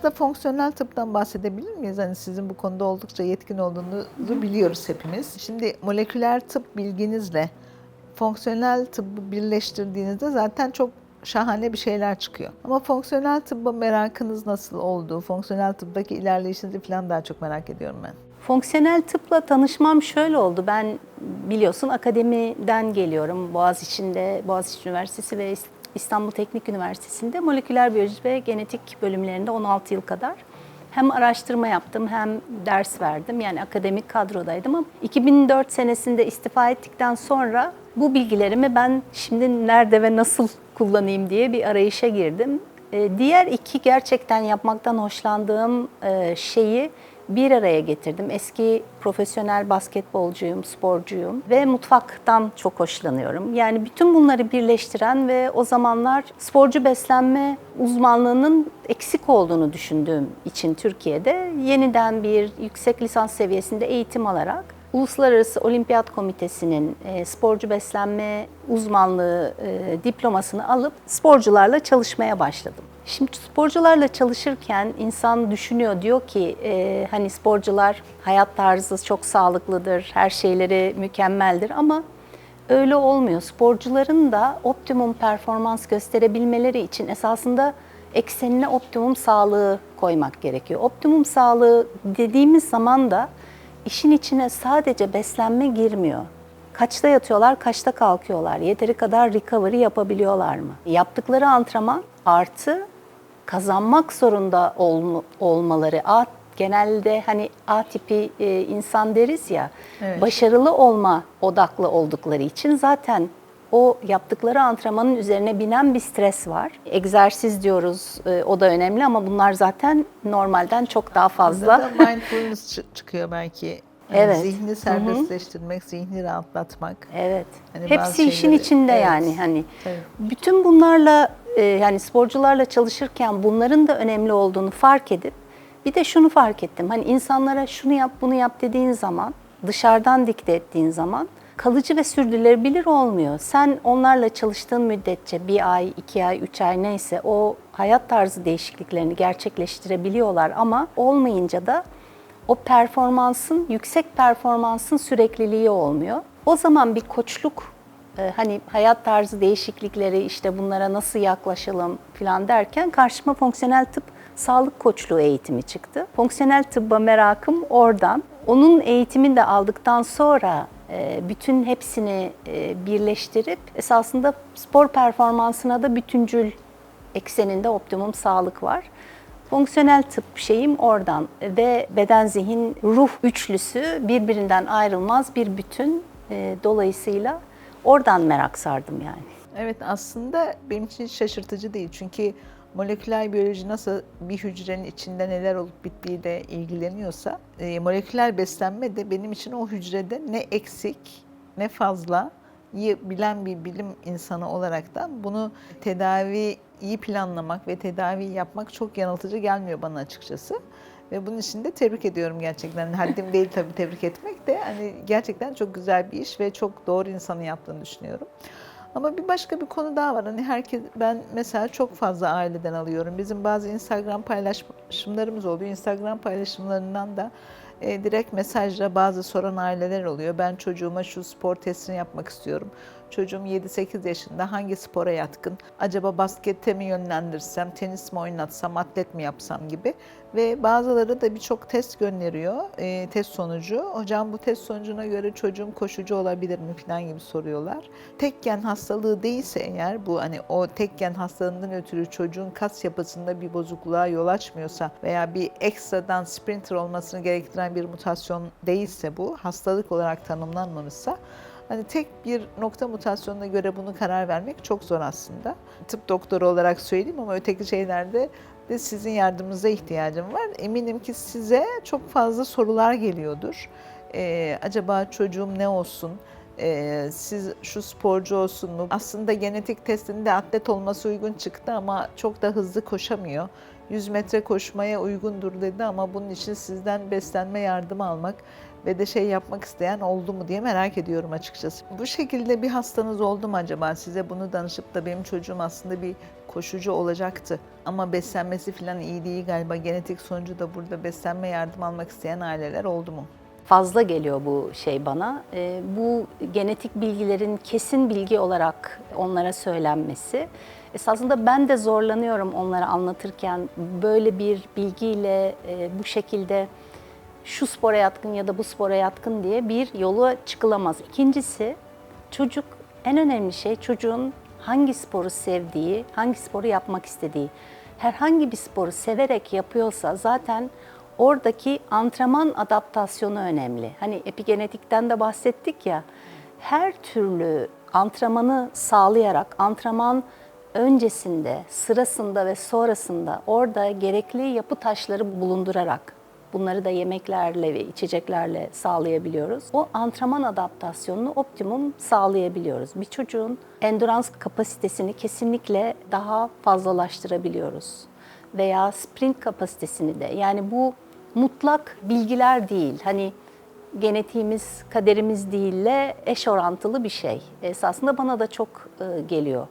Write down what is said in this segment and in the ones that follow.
biraz da fonksiyonel tıptan bahsedebilir miyiz? Hani sizin bu konuda oldukça yetkin olduğunuzu biliyoruz hepimiz. Şimdi moleküler tıp bilginizle fonksiyonel tıbbı birleştirdiğinizde zaten çok şahane bir şeyler çıkıyor. Ama fonksiyonel tıbba merakınız nasıl oldu? Fonksiyonel tıptaki ilerleyişinizi falan daha çok merak ediyorum ben. Fonksiyonel tıpla tanışmam şöyle oldu. Ben biliyorsun akademiden geliyorum. Boğaziçi'nde, Boğaziçi Üniversitesi ve İstanbul Teknik Üniversitesi'nde moleküler biyoloji ve genetik bölümlerinde 16 yıl kadar hem araştırma yaptım hem ders verdim. Yani akademik kadrodaydım ama 2004 senesinde istifa ettikten sonra bu bilgilerimi ben şimdi nerede ve nasıl kullanayım diye bir arayışa girdim. Ee, Diğer iki gerçekten yapmaktan hoşlandığım e, şeyi bir araya getirdim. Eski profesyonel basketbolcuyum, sporcuyum ve mutfaktan çok hoşlanıyorum. Yani bütün bunları birleştiren ve o zamanlar sporcu beslenme uzmanlığının eksik olduğunu düşündüğüm için Türkiye'de yeniden bir yüksek lisans seviyesinde eğitim alarak Uluslararası Olimpiyat Komitesi'nin e, sporcu beslenme uzmanlığı e, diplomasını alıp sporcularla çalışmaya başladım. Şimdi sporcularla çalışırken insan düşünüyor diyor ki e, hani sporcular hayat tarzı çok sağlıklıdır, her şeyleri mükemmeldir ama öyle olmuyor. Sporcuların da optimum performans gösterebilmeleri için esasında eksenine optimum sağlığı koymak gerekiyor. Optimum sağlığı dediğimiz zaman da işin içine sadece beslenme girmiyor. Kaçta yatıyorlar, kaçta kalkıyorlar, yeteri kadar recovery yapabiliyorlar mı? Yaptıkları antrenman artı kazanmak zorunda olma- olmaları. A, genelde hani A tipi e, insan deriz ya, Evet. başarılı olma odaklı oldukları için zaten o yaptıkları antrenmanın üzerine binen bir stres var. Egzersiz diyoruz, e, o da önemli ama bunlar zaten normalden çok daha fazla. Burada da mindfulness çı- çıkıyor belki. Evet. Zihni serbestleştirmek, zihni rahatlatmak. Evet. Hani Hepsi işin şeyleri- içinde Evet. yani hani. Tabii. Bütün bunlarla e, yani sporcularla çalışırken bunların da önemli olduğunu fark edip bir de şunu fark ettim. Hani insanlara şunu yap, bunu yap dediğin zaman, dışarıdan dikte ettiğin zaman kalıcı ve sürdürülebilir olmuyor. Sen onlarla çalıştığın müddetçe bir ay, iki ay, üç ay neyse o hayat tarzı değişikliklerini gerçekleştirebiliyorlar ama olmayınca da o performansın, yüksek performansın sürekliliği olmuyor. O zaman bir koçluk, e, hani hayat tarzı değişiklikleri, işte bunlara nasıl yaklaşalım falan derken karşıma fonksiyonel tıp sağlık koçluğu eğitimi çıktı. Fonksiyonel tıbba merakım oradan. Onun eğitimini de aldıktan sonra e, bütün hepsini e, birleştirip esasında spor performansına da bütüncül ekseninde optimum sağlık var. Fonksiyonel tıp şeyim oradan ve beden zihin ruh üçlüsü birbirinden ayrılmaz bir bütün. Ee, Dolayısıyla oradan merak sardım yani. Evet aslında benim için şaşırtıcı değil. Çünkü moleküler biyoloji nasıl bir hücrenin içinde neler olup bittiğiyle ilgileniyorsa e, moleküler beslenme de benim için o hücrede ne eksik ne fazla bilen bir bilim insanı olaraktan bunu tedaviyi planlamak ve tedavi yapmak çok yanıltıcı gelmiyor bana açıkçası. Ve bunun için de tebrik ediyorum gerçekten. Haddim değil tabii tebrik etmek de hani gerçekten çok güzel bir iş ve çok doğru insanın yaptığını düşünüyorum. Ama bir başka bir konu daha var. Hani herkes ben mesela çok fazla aileden alıyorum. Bizim bazı Instagram paylaşımlarımız oluyor. Instagram paylaşımlarından da e, direkt mesajla bazı soran aileler oluyor. Ben çocuğuma şu spor testini yapmak istiyorum. Çocuğum 7-8 yaşında hangi spora yatkın? Acaba baskete mi yönlendirsem, tenis mi oynatsam, atlet mi yapsam gibi. Ve bazıları da birçok test gönderiyor, e, test sonucu. Hocam bu test sonucuna göre çocuğum koşucu olabilir mi falan gibi soruyorlar. Tek gen hastalığı değilse eğer bu hani o tek gen hastalığından ötürü çocuğun kas yapısında bir bozukluğa yol açmıyorsa veya bir ekstradan sprinter olmasını gerektiren bir mutasyon değilse bu hastalık olarak tanımlanmamışsa Hani tek bir nokta mutasyonuna göre bunu karar vermek çok zor aslında. Tıp doktoru olarak söyleyeyim ama öteki şeylerde de sizin yardımınıza ihtiyacım var. Eminim ki size çok fazla sorular geliyordur. Ee, acaba çocuğum ne olsun? Ee, siz şu sporcu olsun mu? Aslında genetik testinde atlet olması uygun çıktı ama çok da hızlı koşamıyor. 100 metre koşmaya uygundur dedi ama bunun için sizden beslenme yardımı almak ve de şey yapmak isteyen oldu mu diye merak ediyorum açıkçası. Bu şekilde bir hastanız oldu mu acaba? Size bunu danışıp da benim çocuğum aslında bir koşucu olacaktı ama beslenmesi falan iyi değil galiba. Genetik sonucu da burada beslenme yardım almak isteyen aileler oldu mu? fazla geliyor bu şey bana. Ee, bu genetik bilgilerin kesin bilgi olarak onlara söylenmesi. Esasında ben de zorlanıyorum onlara anlatırken böyle bir bilgiyle e, bu şekilde şu spora yatkın ya da bu spora yatkın diye bir yola çıkılamaz. İkincisi çocuk en önemli şey çocuğun hangi sporu sevdiği, hangi sporu yapmak istediği. Herhangi bir sporu severek yapıyorsa zaten oradaki antrenman adaptasyonu önemli. Hani epigenetikten de bahsettik ya. Her türlü antrenmanı sağlayarak, antrenman öncesinde, sırasında ve sonrasında orada gerekli yapı taşları bulundurarak bunları da yemeklerle ve içeceklerle sağlayabiliyoruz. O antrenman adaptasyonunu optimum sağlayabiliyoruz. Bir çocuğun endurans kapasitesini kesinlikle daha fazlalaştırabiliyoruz. Veya sprint kapasitesini de. Yani bu mutlak bilgiler değil. Hani genetiğimiz, kaderimiz değille eş orantılı bir şey. Esasında bana da çok e, geliyor.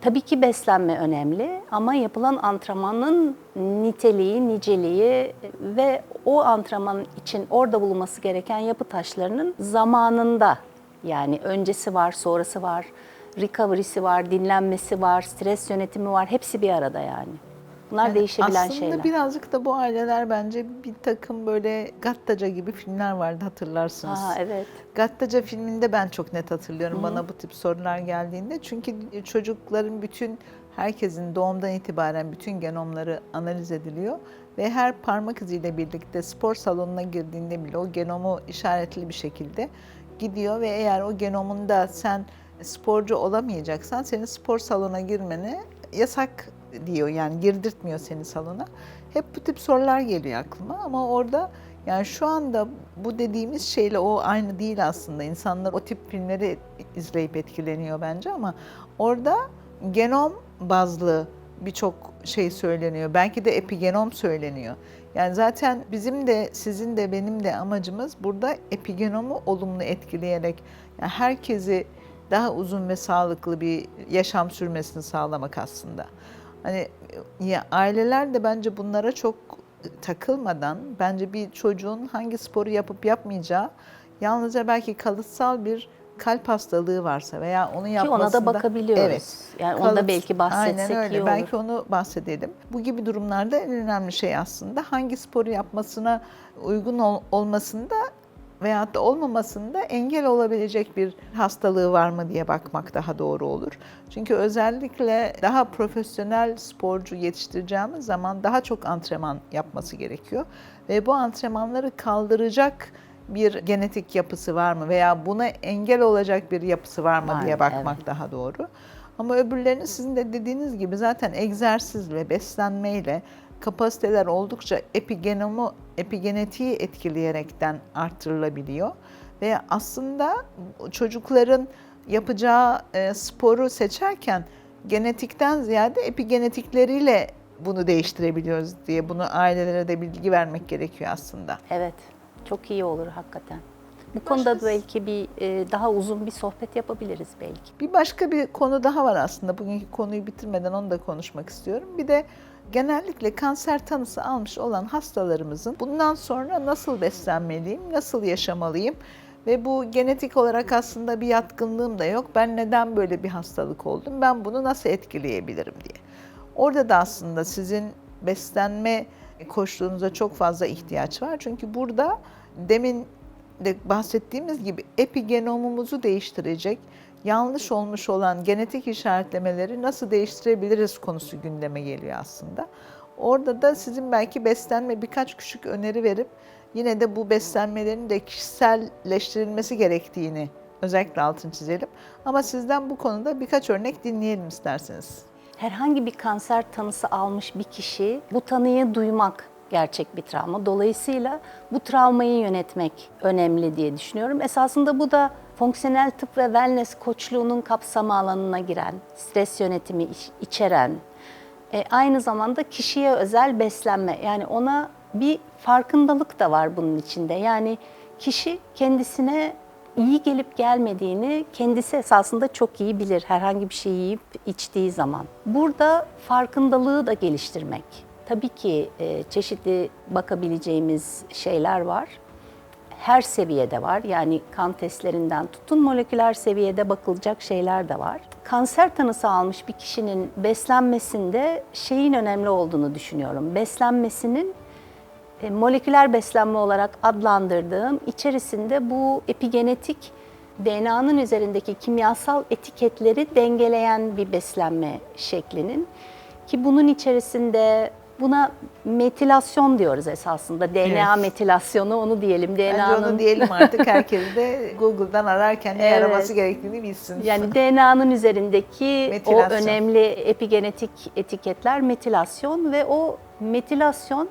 Tabii ki beslenme önemli ama yapılan antrenmanın niteliği, niceliği ve o antrenman için orada bulunması gereken yapı taşlarının zamanında yani öncesi var, sonrası var, recovery'si var, dinlenmesi var, stres yönetimi var. Hepsi bir arada yani. Bunlar Yani değişebilen aslında şeyler. birazcık da bu aileler bence bir takım böyle Gattaca gibi filmler vardı hatırlarsınız. Ha, evet. Gattaca filminde ben çok net hatırlıyorum bana bu tip sorular geldiğinde. Çünkü çocukların bütün, herkesin doğumdan itibaren bütün genomları analiz ediliyor. Ve her parmak iziyle birlikte spor salonuna girdiğinde bile o genomu işaretli bir şekilde gidiyor. Ve eğer o genomunda sen sporcu olamayacaksan senin spor salona girmeni yasak diyor. Yani girdirtmiyor seni salona. Hep bu tip sorular geliyor aklıma ama orada yani şu anda bu dediğimiz şeyle o aynı değil aslında. İnsanlar o tip filmleri izleyip etkileniyor bence ama orada genom bazlı birçok şey söyleniyor. Belki de epigenom söyleniyor. Yani zaten bizim de sizin de benim de amacımız burada epigenomu olumlu etkileyerek yani herkesi daha uzun ve sağlıklı bir yaşam sürmesini sağlamak aslında. Hani ya aileler de bence bunlara çok takılmadan bence bir çocuğun hangi sporu yapıp yapmayacağı yalnızca belki kalıtsal bir kalp hastalığı varsa veya onu Ki yapmasında... ona da bakabiliyoruz. Evet. Yani onu da Kalıts- belki bahsetsek Aynen öyle. iyi olur. Belki onu bahsedelim. Bu gibi durumlarda en önemli şey aslında hangi sporu yapmasına uygun ol- olmasında veyahut da olmamasında engel olabilecek bir hastalığı var mı diye bakmak daha doğru olur. Çünkü özellikle daha profesyonel sporcu yetiştireceğimiz zaman daha çok antrenman yapması gerekiyor. Ve bu antrenmanları kaldıracak bir genetik yapısı var mı veya buna engel olacak bir yapısı var mı Var, diye bakmak evet. daha doğru. Ama öbürlerini sizin de dediğiniz gibi zaten egzersizle, beslenmeyle kapasiteler oldukça epigenomu, epigenetiği etkileyerekten arttırılabiliyor. Ve aslında çocukların yapacağı e, sporu seçerken genetikten ziyade epigenetikleriyle bunu değiştirebiliyoruz diye bunu ailelere de bilgi vermek gerekiyor aslında. Evet, çok iyi olur hakikaten. Bu konuda Başkası- belki bir e, daha uzun bir sohbet yapabiliriz belki. Bir başka bir konu daha var aslında. Bugünkü konuyu bitirmeden onu da konuşmak istiyorum. Bir de genellikle kanser tanısı almış olan hastalarımızın bundan sonra nasıl beslenmeliyim, nasıl yaşamalıyım ve bu genetik olarak aslında bir yatkınlığım da yok. Ben neden böyle bir hastalık oldum? Ben bunu nasıl etkileyebilirim diye. Orada da aslında sizin beslenme koşulunuza çok fazla ihtiyaç var. Çünkü burada demin de bahsettiğimiz gibi epigenomumuzu değiştirecek, yanlış olmuş olan genetik işaretlemeleri nasıl değiştirebiliriz konusu gündeme geliyor aslında. Orada da sizin belki beslenme birkaç küçük öneri verip yine de bu beslenmelerin de kişiselleştirilmesi gerektiğini özellikle altını çizelim. Ama sizden bu konuda birkaç örnek dinleyelim isterseniz. Herhangi bir kanser tanısı almış bir kişi bu tanıyı duymak gerçek bir travma. Dolayısıyla bu travmayı yönetmek önemli diye düşünüyorum. Esasında bu da fonksiyonel tıp ve wellness koçluğunun kapsama alanına giren, stres yönetimi iç- içeren, e, aynı zamanda kişiye özel beslenme. Yani ona bir farkındalık da var bunun içinde. Yani kişi kendisine iyi gelip gelmediğini kendisi esasında çok iyi bilir herhangi bir şey yiyip içtiği zaman. Burada farkındalığı da geliştirmek. Tabii ki e, çeşitli bakabileceğimiz şeyler var her seviyede var. Yani kan testlerinden tutun moleküler seviyede bakılacak şeyler de var. Kanser tanısı almış bir kişinin beslenmesinde şeyin önemli olduğunu düşünüyorum. Beslenmesinin e, moleküler beslenme olarak adlandırdığım içerisinde bu epigenetik DNA'nın üzerindeki kimyasal etiketleri dengeleyen bir beslenme şeklinin ki bunun içerisinde buna metilasyon diyoruz esasında. DNA Evet. metilasyonu onu diyelim. Bence onu DNA'nın diyelim artık herkes de Google'dan ararken ne Evet. araması gerektiğini bilsin. Yani DNA'nın üzerindeki o Metilasyon. önemli epigenetik etiketler metilasyon ve o metilasyon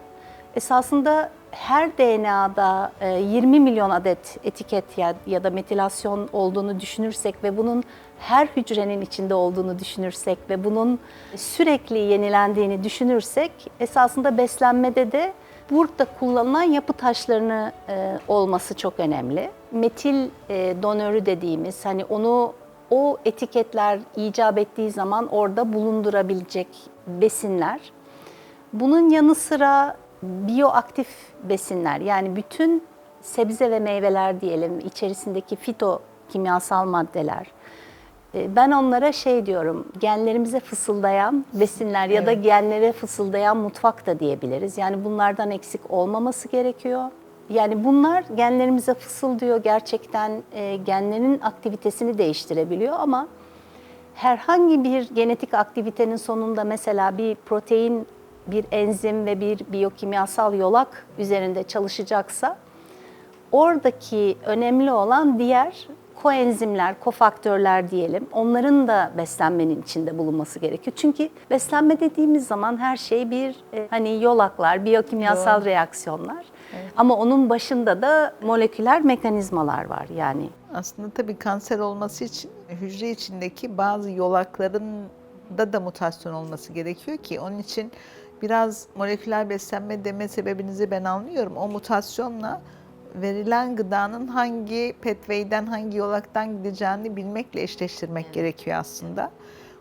esasında her DNA'da e, 20 milyon adet etiket ya, ya da metilasyon olduğunu düşünürsek ve bunun her hücrenin içinde olduğunu düşünürsek ve bunun sürekli yenilendiğini düşünürsek esasında beslenmede de burada kullanılan yapı taşlarını e, olması çok önemli. Metil e, donörü dediğimiz hani onu o etiketler icap ettiği zaman orada bulundurabilecek besinler. Bunun yanı sıra biyoaktif besinler yani bütün sebze ve meyveler diyelim içerisindeki fito kimyasal maddeler. E, Ben onlara şey diyorum, genlerimize fısıldayan besinler ya da genlere fısıldayan mutfak da diyebiliriz. Yani bunlardan eksik olmaması gerekiyor. Yani bunlar genlerimize fısıldıyor gerçekten e, genlerin aktivitesini değiştirebiliyor ama herhangi bir genetik aktivitenin sonunda mesela bir protein, bir enzim ve bir biyokimyasal yolak üzerinde çalışacaksa oradaki önemli olan diğer koenzimler, kofaktörler diyelim. Onların da beslenmenin içinde bulunması gerekiyor. Çünkü beslenme dediğimiz zaman her şey bir e, hani yolaklar, biyokimyasal Doğru. reaksiyonlar. Ama onun başında da moleküler mekanizmalar var yani. Aslında tabii kanser olması için hücre içindeki bazı yolakların da da mutasyon olması gerekiyor ki onun için biraz moleküler beslenme deme sebebinizi ben anlıyorum. O mutasyonla verilen gıdanın hangi pathway'den hangi yolaktan gideceğini bilmekle eşleştirmek gerekiyor aslında.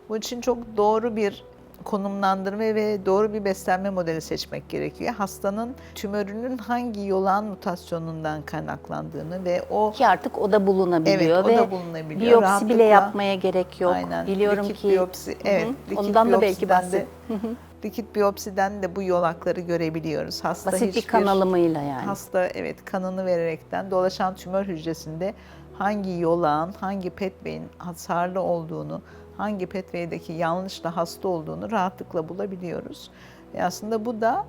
Bu için çok doğru bir konumlandırma ve doğru bir beslenme modeli seçmek gerekiyor. Hastanın tümörünün hangi yolağın mutasyonundan kaynaklandığını ve o Ki artık o da bulunabiliyor Evet, o ve da bulunabiliyor. biyopsi Rahatlıkla- bile yapmaya gerek yok. Aynen. Biliyorum likit ki biyopsi, Hı hı. evet, likit ondan da belki bahset. likit biyopsiden de bu yolakları görebiliyoruz. Hasta Basit bir hiçbir- kan alımıyla yani. Hasta evet kanını vererekten dolaşan tümör hücresinde hangi yolağın, hangi petveyin hasarlı olduğunu, hangi petveydeki yanlışla hasta olduğunu rahatlıkla bulabiliyoruz. Ve aslında bu da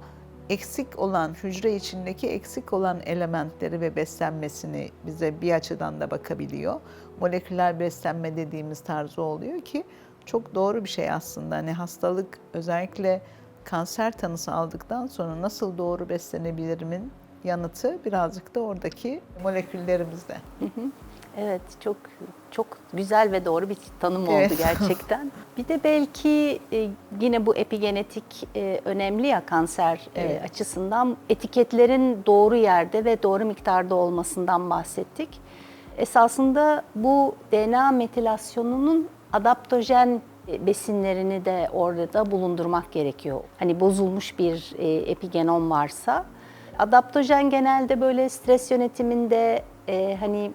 eksik olan, hücre içindeki eksik olan elementleri ve beslenmesini bize bir açıdan da bakabiliyor. Moleküler beslenme dediğimiz tarzı oluyor ki çok doğru bir şey aslında. Hani hastalık özellikle kanser tanısı aldıktan sonra nasıl doğru beslenebilirimin yanıtı birazcık da oradaki moleküllerimizde. Evet çok çok güzel ve doğru bir tanım Evet. oldu gerçekten. bir de belki e, yine bu epigenetik e, önemli ya kanser e, Evet. açısından etiketlerin doğru yerde ve doğru miktarda olmasından bahsettik. Esasında bu DNA metilasyonunun adaptojen besinlerini de orada bulundurmak gerekiyor. Hani bozulmuş bir e, epigenom varsa adaptojen genelde böyle stres yönetiminde e, hani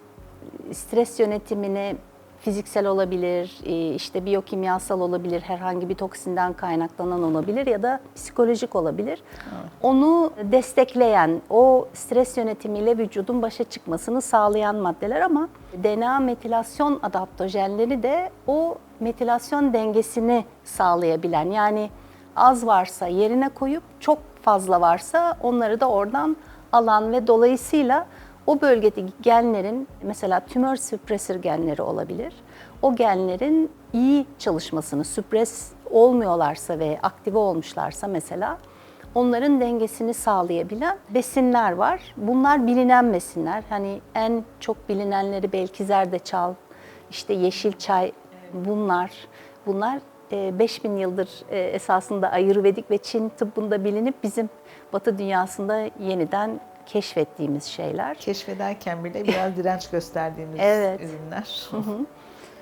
stres yönetimini fiziksel olabilir, e, işte biyokimyasal olabilir, herhangi bir toksinden kaynaklanan olabilir ya da psikolojik olabilir. Onu destekleyen, o stres yönetimiyle vücudun başa çıkmasını sağlayan maddeler ama DNA metilasyon adaptojenleri de o metilasyon dengesini sağlayabilen yani az varsa yerine koyup çok fazla varsa onları da oradan alan ve dolayısıyla o bölgedeki genlerin mesela tümör süpresör genleri olabilir. O genlerin iyi çalışmasını, süpres olmuyorlarsa ve aktive olmuşlarsa mesela onların dengesini sağlayabilen besinler var. Bunlar bilinen besinler. Hani en çok bilinenleri belki zerdeçal, işte yeşil çay bunlar. Bunlar e, 5000 yıldır e, esasında Ayurvedik ve Çin tıbbında bilinip bizim Batı dünyasında yeniden keşfettiğimiz şeyler. Keşfederken bile biraz direnç gösterdiğimiz Evet. ürünler.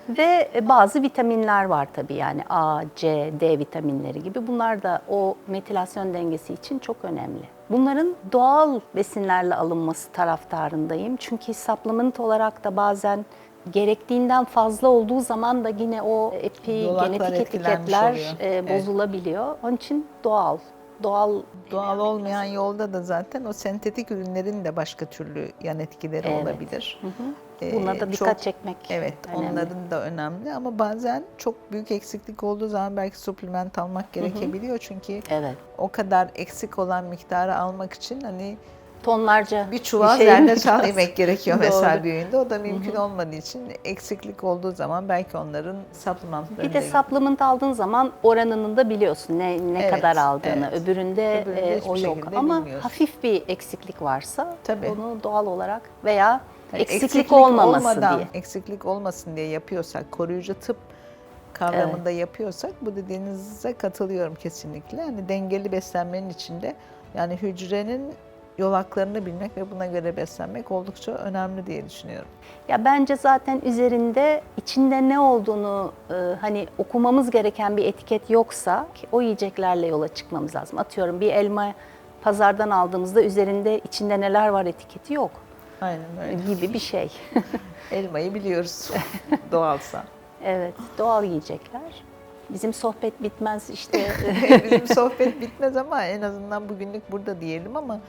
Ve bazı vitaminler var tabii yani A, C, D vitaminleri gibi. Bunlar da o metilasyon dengesi için çok önemli. Bunların doğal besinlerle alınması taraftarındayım. Çünkü supplement olarak da bazen gerektiğinden fazla olduğu zaman da yine o epigenetik etiketler e, Evet. bozulabiliyor. Onun için doğal, doğal Doğal olmayan yolda da zaten o sentetik ürünlerin de başka türlü yan etkileri Evet. olabilir. Ee, Buna da dikkat çekmek Evet, önemli. onların da önemli ama bazen çok büyük eksiklik olduğu zaman belki supplement almak gerekebiliyor çünkü Evet. o kadar eksik olan miktarı almak için hani Tonlarca bir çuval şey zerdeçal yemek gerekiyor mesela öğünde. O da mümkün olmadığı için eksiklik olduğu zaman belki onların supplementlarını Bir de supplement aldığın zaman oranını da biliyorsun ne ne Evet, kadar aldığını. evet. Öbüründe, Öbüründe e, o yok. Ama bilmiyorsun. hafif bir eksiklik varsa Tabii. onu doğal olarak veya Yani eksiklik, olmaması olmadan, diye. Eksiklik olmasın diye yapıyorsak, koruyucu tıp kavramında yapıyorsak bu dediğinize katılıyorum kesinlikle. Hani dengeli beslenmenin içinde yani hücrenin yolaklarını bilmek ve buna göre beslenmek oldukça önemli diye düşünüyorum. Ya bence zaten üzerinde içinde ne olduğunu e, hani okumamız gereken bir etiket yoksa o yiyeceklerle yola çıkmamız lazım. Atıyorum bir elma pazardan aldığımızda üzerinde içinde neler var etiketi yok Aynen öyle. gibi bir şey. Elmayı biliyoruz doğalsa. evet, doğal yiyecekler. Bizim sohbet bitmez işte. Bizim sohbet bitmez ama en azından bugünlük burada diyelim ama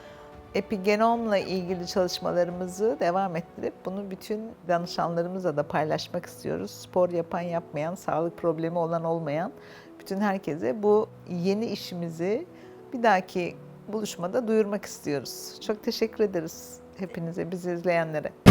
epigenomla ilgili çalışmalarımızı devam ettirip bunu bütün danışanlarımızla da paylaşmak istiyoruz. Spor yapan yapmayan, sağlık problemi olan olmayan bütün herkese bu yeni işimizi bir dahaki buluşmada duyurmak istiyoruz. Çok teşekkür ederiz hepinize, bizi izleyenlere.